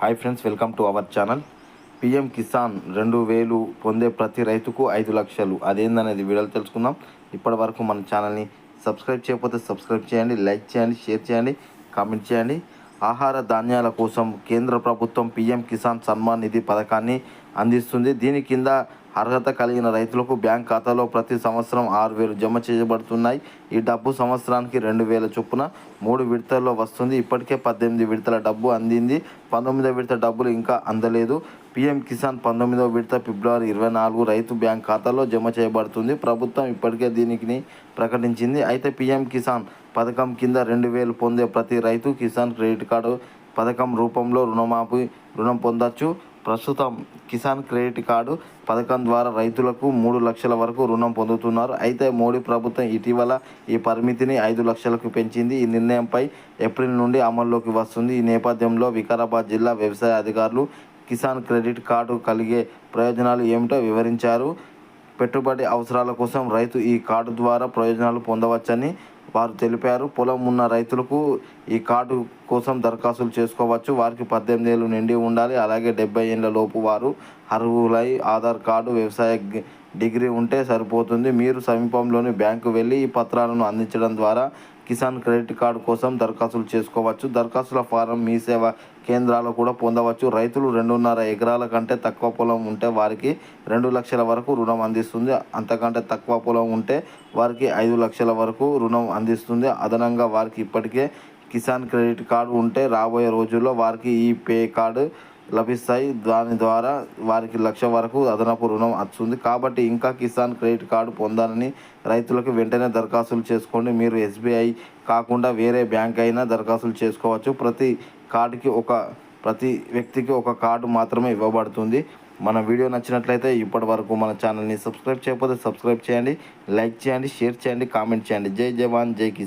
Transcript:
Hi friends welcome to our channel PM Kisan రెండు వేలు పొందే ప్రతి రైతుకు ఐదు లక్షలు. అదేందనేది వీడియోలు తెలుసుకుందాం. ఇప్పటి వరకు మన ఛానల్ని సబ్స్క్రైబ్ చేయకపోతే సబ్స్క్రైబ్ చేయండి లైక్ చేయండి షేర్ చేయండి కామెంట్ చేయండి. ఆహార ధాన్యాల కోసం కేంద్ర ప్రభుత్వం పిఎం కిసాన్ సన్మాన్ నిధి పథకాన్ని అందిస్తుంది. దీని కింద అర్హత కలిగిన రైతులకు బ్యాంక్ ఖాతాలో ప్రతి సంవత్సరం ఆరు వేలు జమ చేయబడుతున్నాయి. ఈ డబ్బు సంవత్సరానికి రెండు వేల చొప్పున మూడు విడతల్లో వస్తుంది. ఇప్పటికే పద్దెనిమిది విడతల డబ్బు అందింది. పంతొమ్మిదో విడత డబ్బులు ఇంకా అందలేదు. పీఎం కిసాన్ పంతొమ్మిదో విడత ఫిబ్రవరి ఇరవై నాలుగు రైతు బ్యాంక్ ఖాతాలో జమ చేయబడుతుంది. ప్రభుత్వం ఇప్పటికే దీనికి ప్రకటించింది. అయితే పీఎం కిసాన్ పథకం కింద రెండు వేలు పొందే ప్రతి రైతు కిసాన్ క్రెడిట్ కార్డు పథకం రూపంలో రుణమాఫీ రుణం పొందొచ్చు. ప్రస్తుతం కిసాన్ క్రెడిట్ కార్డు పథకం ద్వారా రైతులకు మూడు లక్షల వరకు రుణం పొందుతున్నారు. అయితే మోడీ ప్రభుత్వం ఇటీవల ఈ పరిమితిని ఐదు లక్షలకు పెంచింది. ఈ నిర్ణయంపై ఏప్రిల్ నుండి అమల్లోకి వస్తుంది. ఈ నేపథ్యంలో వికారాబాద్ జిల్లా వ్యవసాయ అధికారులు కిసాన్ క్రెడిట్ కార్డు కలిగే ప్రయోజనాలు ఏమిటో వివరించారు. పెట్టుబడి అవసరాల కోసం రైతు ఈ కార్డు ద్వారా ప్రయోజనాలు పొందవచ్చని వారు తెలిపారు. పొలం ఉన్న రైతులకు ఈ కార్డు కోసం దరఖాస్తులు చేసుకోవచ్చు. వారికి పద్దెనిమిది ఏళ్ళు నిండి ఉండాలి. అలాగే డెబ్బై ఏళ్ళ లోపు వారు అర్హులై ఆధార్ కార్డు వ్యవసాయ డిగ్రీ ఉంటే సరిపోతుంది. మీరు సమీపంలోని బ్యాంకు వెళ్ళి ఈ పత్రాలను అందించడం ద్వారా కిసాన్ క్రెడిట్ కార్డు కోసం దరఖాస్తులు చేసుకోవచ్చు. దరఖాస్తుల ఫారం మీ సేవ కేంద్రాలు కూడా పొందవచ్చు. రైతులు రెండున్నర ఎకరాల కంటే తక్కువ పొలం ఉంటే వారికి రెండు లక్షల వరకు రుణం అందిస్తుంది. అంతకంటే తక్కువ పొలం ఉంటే వారికి ఐదు లక్షల వరకు రుణం అందిస్తుంది. అదనంగా వారికి ఇప్పటికే కిసాన్ క్రెడిట్ కార్డు ఉంటే రాబోయే రోజుల్లో వారికి ఈ పే కార్డు లభిస్తాయి. దాని ద్వారా వారికి లక్ష వరకు అదనపు రుణం వస్తుంది కాబట్టి ఇంకా కిసాన్ క్రెడిట్ కార్డు పొందాలని రైతులకు వెంటనే దరఖాస్తులు చేసుకోండి. మీరు ఎస్బీఐ కాకుండా వేరే బ్యాంక్ అయినా దరఖాస్తులు చేసుకోవచ్చు. ప్రతి కార్డుకి ఒక ప్రతి వ్యక్తికి ఒక కార్డు మాత్రమే ఇవ్వబడుతుంది. మన వీడియో నచ్చినట్లయితే ఇప్పటి వరకు మన ఛానల్ని సబ్స్క్రైబ్ చేయకపోతే సబ్స్క్రైబ్ చేయండి. లైక్ చేయండి షేర్ చేయండి కామెంట్ చేయండి. జై జవాన్ జై కిసాన్.